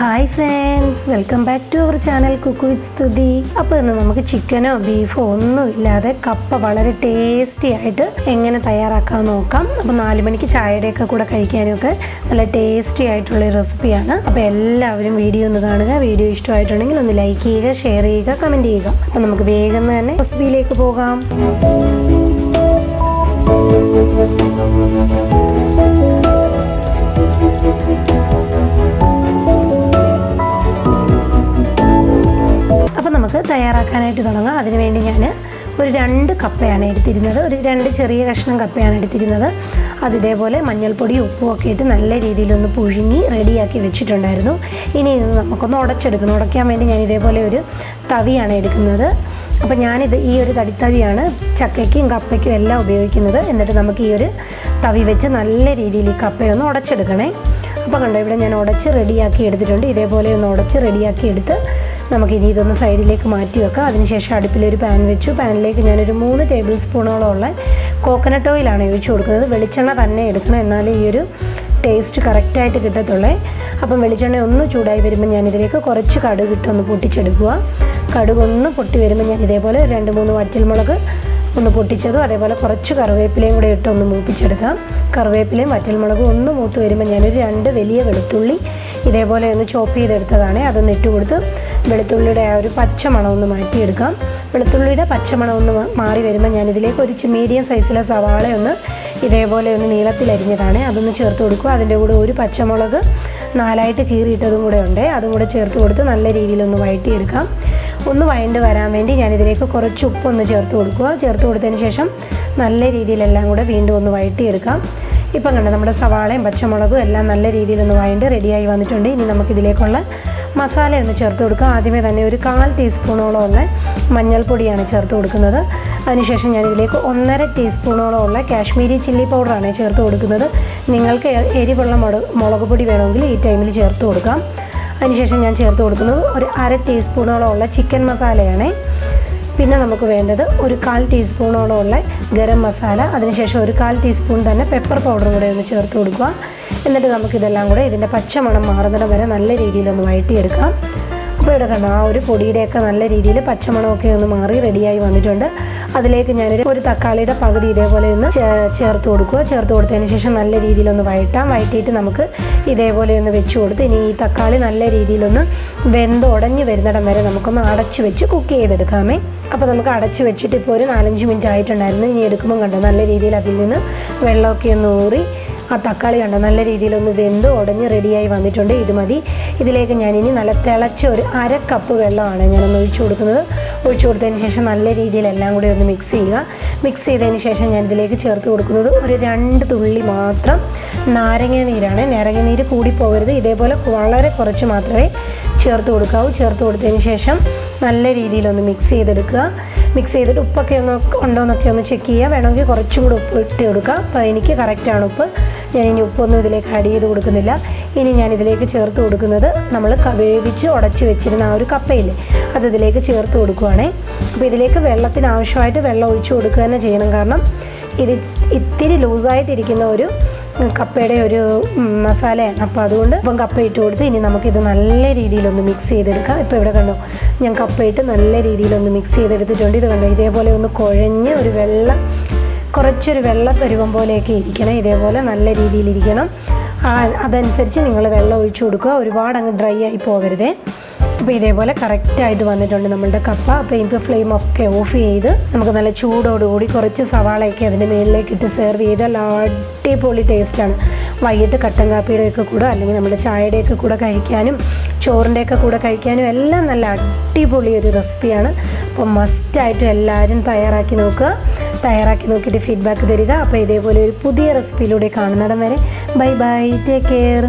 Hi friends welcome back to our channel cook with Stuthi. അപ്പോൾ ഇന്ന് നമുക്ക് ചിക്കനോ ബീഫോ ഒന്നും ഇല്ലാതെ കപ്പ വളരെ ടേസ്റ്റി ആയിട്ട് എങ്ങനെ തയ്യാറാക്കാൻ നോക്കാം. അപ്പോൾ നാല് മണിക്ക് ചായയുടെയൊക്കെ കൂടെ കഴിക്കാനും ഒക്കെ നല്ല ടേസ്റ്റി ആയിട്ടുള്ള റെസിപ്പിയാണ് അപ്പോൾ എല്ലാവരും വീഡിയോ ഒന്ന് കാണുക. വീഡിയോ ഇഷ്ടമായിട്ടുണ്ടെങ്കിൽ ഒന്ന് ലൈക്ക് ചെയ്യുക ഷെയർ ചെയ്യുക കമന്റ് ചെയ്യുക. അപ്പോൾ നമുക്ക് വേഗം തന്നെ റെസിപ്പിയിലേക്ക് പോകാം. തയ്യാറാക്കാനായിട്ട് തുടങ്ങാം. അതിനുവേണ്ടി ഞാൻ ഒരു രണ്ട് കപ്പയാണ് എടുത്തിരുന്നത്. ഒരു രണ്ട് ചെറിയ കഷ്ണം കപ്പയാണ് എടുത്തിരുന്നത്. അത് ഇതേപോലെ മഞ്ഞൾപ്പൊടി ഉപ്പും ഒക്കെ ഇട്ട് നല്ല രീതിയിലൊന്ന് പുഴുങ്ങി റെഡിയാക്കി വെച്ചിട്ടുണ്ടായിരുന്നു. ഇനി ഇത് നമുക്കൊന്ന് ഉടച്ചെടുക്കണം. ഉടയ്ക്കാൻ വേണ്ടി ഞാൻ ഇതേപോലെ ഒരു തവിയാണ് എടുക്കുന്നത്. അപ്പോൾ ഞാനിത് ഈ ഒരു തടിത്തവിയാണ് ചക്കയ്ക്കും കപ്പയ്ക്കും എല്ലാം ഉപയോഗിക്കുന്നത്. എന്നിട്ട് നമുക്ക് ഈ ഒരു തവി വെച്ച് നല്ല രീതിയിൽ ഈ കപ്പയൊന്ന് ഉടച്ചെടുക്കണേ. അപ്പോൾ കണ്ടോ ഇവിടെ ഞാൻ ഉടച്ച് റെഡിയാക്കി എടുത്തിട്ടുണ്ട്. ഇതേപോലെ ഒന്ന് ഉടച്ച് റെഡിയാക്കി എടുത്ത് നമുക്കിനി ഇതൊന്ന് സൈഡിലേക്ക് മാറ്റി വെക്കാം. അതിനുശേഷം അടുപ്പിലൊരു പാൻ വെച്ചു. പാനിലേക്ക് ഞാനൊരു മൂന്ന് ടേബിൾ സ്പൂണോളമുള്ള കോക്കനട്ട് ഓയിലാണ് ഒഴിച്ചു കൊടുക്കുന്നത്. വെളിച്ചെണ്ണ തന്നെ എടുക്കണം. എന്നാലേ ഈ ഒരു ടേസ്റ്റ് കറക്റ്റായിട്ട് കിട്ടത്തുള്ളേ. അപ്പം വെളിച്ചെണ്ണ ഒന്ന് ചൂടായി വരുമ്പോൾ ഞാനിതിലേക്ക് കുറച്ച് കടുക് ഇട്ടൊന്ന് പൊട്ടിച്ചെടുക്കുക. കടുക് ഒന്ന് പൊട്ടി വരുമ്പോൾ ഞാൻ ഇതേപോലെ രണ്ട് മൂന്ന് വറ്റൽമുളക് ഒന്ന് പൊട്ടിച്ചതും അതേപോലെ കുറച്ച് കറിവേപ്പിലയും കൂടെ ഇട്ട് ഒന്ന് മൂപ്പിച്ചെടുക്കാം. കറിവേപ്പിലയും വറ്റൽമുളകും ഒന്ന് മൂത്ത് വരുമ്പോൾ ഞാനൊരു രണ്ട് വലിയ വെളുത്തുള്ളി ഇതേപോലെ ഒന്ന് ചോപ്പ് ചെയ്തെടുത്തതാണ്. അതൊന്ന് ഇട്ട് കൊടുത്ത് വെളുത്തുള്ളിയുടെ ആ ഒരു പച്ചമണം ഒന്ന് മാറ്റിയെടുക്കാം. വെളുത്തുള്ളിയുടെ പച്ചമണം ഒന്ന് മാറി വരുമ്പോൾ ഞാനിതിലേക്ക് ഒരു മീഡിയം സൈസിലെ സവാള ഒന്ന് ഇതേപോലെ ഒന്ന് നീളത്തിലരിഞ്ഞതാണ് അതൊന്ന് ചേർത്ത് കൊടുക്കുക. അതിന്റെ കൂടെ ഒരു പച്ചമുളക് നാലായിട്ട് കീറിയിട്ടതും കൂടെ ഉണ്ട്. അതും കൂടെ ചേർത്ത് കൊടുത്ത് നല്ല രീതിയിലൊന്ന് വഴറ്റിയെടുക്കാം. ഒന്ന് വഴണ്ട് വരാൻ വേണ്ടി ഞാനിതിലേക്ക് കുറച്ച് ഉപ്പൊന്ന് ചേർത്ത് കൊടുക്കുക. ചേർത്ത് കൊടുത്തതിന് ശേഷം നല്ല രീതിയിലെല്ലാം കൂടെ വീണ്ടും ഒന്ന് വഴറ്റിയെടുക്കാം. ഇപ്പം കണ്ട നമ്മുടെ സവാളയും പച്ചമുളകും എല്ലാം നല്ല രീതിയിലൊന്ന് വഴണ്ട് റെഡിയായി വന്നിട്ടുണ്ട്. ഇനി നമുക്കിതിലേക്കുള്ള മസാല ഒന്ന് ചേർത്ത് കൊടുക്കുക ആദ്യമേ തന്നെ ഒരു കാൽ ടീസ്പൂണോളം ഉള്ള മഞ്ഞൾപ്പൊടിയാണ് ചേർത്ത് കൊടുക്കുന്നത്. അതിനുശേഷം ഞാൻ ഇതിലേക്ക് ഒന്നര ടീസ്പൂണോളം ഉള്ള കാശ്മീരി ചില്ലി പൗഡറാണ് ചേർത്ത് കൊടുക്കുന്നത്. നിങ്ങൾക്ക് എരിവുള്ള മുളക് മുളക് പൊടി വേണമെങ്കിൽ ഈ ടൈമിൽ ചേർത്ത് കൊടുക്കാം. അതിനുശേഷം ഞാൻ ചേർത്ത് കൊടുക്കുന്നത് ഒരു അര ടീസ്പൂണോളം ഉള്ള ചിക്കൻ മസാലയാണ് പിന്നെ നമുക്ക് വേണ്ടത് ഒരു കാൽ ടീസ്പൂണോളം ഉള്ള ഗരം മസാല അതിനുശേഷം ഒരു കാൽ ടീസ്പൂൺ തന്നെ പെപ്പർ പൗഡർ കൂടെ ഒന്ന് ചേർത്ത് കൊടുക്കുക. എന്നിട്ട് നമുക്കിതെല്ലാം കൂടെ ഇതിന്റെ പച്ചമണം മാറുന്നിടം വരെ നല്ല രീതിയിലൊന്ന് വഴറ്റിയെടുക്കാം. അപ്പോൾ ഇവിടെ കണ്ടോ ആ ഒരു പൊടിയുടെയൊക്കെ നല്ല രീതിയിൽ പച്ചമണമൊക്കെ ഒന്ന് മാറി റെഡിയായി വന്നിട്ടുണ്ട്. അതിലേക്ക് ഞാനൊരു ഒരു തക്കാളിയുടെ പകുതി ഇതേപോലെ ഒന്ന് ചേർത്ത് കൊടുക്കുക. ചേർത്ത് കൊടുത്തതിന് ശേഷം നല്ല രീതിയിലൊന്ന് വഴറ്റാം. വഴറ്റിയിട്ട് നമുക്ക് ഇതേപോലെ ഒന്ന് വെച്ച് കൊടുത്ത് ഇനി ഈ തക്കാളി നല്ല രീതിയിലൊന്ന് വെന്ത് ഉടഞ്ഞ് വരുന്നിടം വരെ നമുക്കൊന്ന് അടച്ചു വെച്ച് കുക്ക് ചെയ്തെടുക്കാമേ. അപ്പോൾ നമുക്ക് അടച്ചു വെച്ചിട്ട് ഇപ്പോൾ ഒരു നാലഞ്ച് മിനിറ്റ് ആയിട്ടുണ്ടായിരുന്നു. ഇനി എടുക്കുമ്പോൾ കണ്ടോ നല്ല രീതിയിൽ അതിൽ നിന്ന് വെള്ളമൊക്കെ ഒന്ന് ഊറി ആ തക്കാളി കണ്ടോ? നല്ല രീതിയിലൊന്ന് വെന്ത് ഉടഞ്ഞ് റെഡിയായി വന്നിട്ടുണ്ട്. ഇത് മതി. ഇതിലേക്ക് ഞാനിനി നല്ല തിളച്ച ഒരു അര കപ്പ് വെള്ളമാണ് ഞാനൊന്ന് ഒഴിച്ചു കൊടുക്കുന്നത്. ഒഴിച്ചു കൊടുത്തതിന് ശേഷം നല്ല രീതിയിൽ എല്ലാം കൂടി ഒന്ന് മിക്സ് ചെയ്യുക. മിക്സ് ചെയ്തതിന് ശേഷം ഞാൻ ഇതിലേക്ക് ചേർത്ത് കൊടുക്കുന്നത് ഒരു രണ്ട് തുള്ളി മാത്രം നാരങ്ങ നീരാണ്. നാരങ്ങ നീര് കൂടി പോകരുത്. ഇതേപോലെ വളരെ കുറച്ച് മാത്രമേ ചേർത്ത് കൊടുക്കാവൂ. ചേർത്ത് കൊടുത്തതിന് ശേഷം നല്ല രീതിയിലൊന്ന് മിക്സ് ചെയ്തെടുക്കുക. മിക്സ് ചെയ്തിട്ട് ഉപ്പൊക്കെ ഒന്ന് ഉണ്ടോ എന്നൊക്കെ ഒന്ന് ചെക്ക് ചെയ്യുക. വേണമെങ്കിൽ കുറച്ചും കൂടി ഉപ്പ് ഇട്ട് കൊടുക്കുക അപ്പോൾ എനിക്ക് കറക്റ്റാണ് ഉപ്പ്. ഞാൻ ഇനി ഉപ്പൊന്നും ഇതിലേക്ക് ആഡ് ചെയ്ത് കൊടുക്കുന്നില്ല. ഇനി ഞാൻ ഇതിലേക്ക് ചേർത്ത് കൊടുക്കുന്നത് നമ്മൾ വേവിച്ച് ഉടച്ച് വെച്ചിരുന്ന ആ ഒരു കപ്പയില്ലേ അത് ഇതിലേക്ക് ചേർത്ത് കൊടുക്കുവാണേ. അപ്പോൾ ഇതിലേക്ക് വെള്ളത്തിന് ആവശ്യമായിട്ട് വെള്ളം ഒഴിച്ച് കൊടുക്കുക തന്നെ ചെയ്യണം. കാരണം ഇത് ഇത്തിരി ലൂസായിട്ടിരിക്കുന്ന ഒരു കപ്പയുടെ ഒരു മസാലയാണ്. അപ്പോൾ അതുകൊണ്ട് ഇപ്പം കപ്പ ഇട്ട് കൊടുത്ത് ഇനി നമുക്കിത് നല്ല രീതിയിലൊന്ന് മിക്സ് ചെയ്തെടുക്കാം. ഇപ്പോൾ ഇവിടെ കണ്ടു ഞാൻ കപ്പ ഇട്ട് നല്ല രീതിയിലൊന്ന് മിക്സ് ചെയ്തെടുത്തിട്ടുണ്ട്. ഇത് കണ്ടു ഇതേപോലെ ഒന്ന് കുഴഞ്ഞ് ഒരു വെള്ളം കുറച്ചൊരു വെള്ളം പരുവം പോലെയൊക്കെ ഇരിക്കണം. ഇതേപോലെ നല്ല രീതിയിലിരിക്കണം. അതനുസരിച്ച് നിങ്ങൾ വെള്ളം ഒഴിച്ചു കൊടുക്കുക. ഒരുപാട് അങ്ങ് ഡ്രൈ ആയി പോകരുതേ. അപ്പോൾ ഇതേപോലെ കറക്റ്റായിട്ട് വന്നിട്ടുണ്ട് നമ്മളുടെ കപ്പ. അപ്പോൾ ഇത് ഫ്ലെയിം ഒക്കെ ഓഫ് ചെയ്ത് നമുക്ക് നല്ല ചൂടോടുകൂടി കുറച്ച് സവാളയൊക്കെ അതിന്റെ മേളിലേക്ക് ഇട്ട് സെർവ് ചെയ്താൽ അടിപൊളി ടേസ്റ്റാണ് വൈകിട്ട് കട്ടൻ കാപ്പിയുടെ ഒക്കെ കൂടെ അല്ലെങ്കിൽ നമ്മുടെ ചായയുടെയൊക്കെ കൂടെ കഴിക്കാനും ചോറിന്റെയൊക്കെ കൂടെ കഴിക്കാനും എല്ലാം നല്ല അടിപൊളി ഒരു റെസിപ്പിയാണ് അപ്പോൾ മസ്റ്റായിട്ടും എല്ലാവരും തയ്യാറാക്കി നോക്കുക. തയ്യാറാക്കി നോക്കിയിട്ട് ഫീഡ്ബാക്ക് തരിക. അപ്പോൾ ഇതേപോലെ ഒരു പുതിയ റെസിപ്പിയിലൂടെ കാണുന്നിടം വരെ. Bye bye take care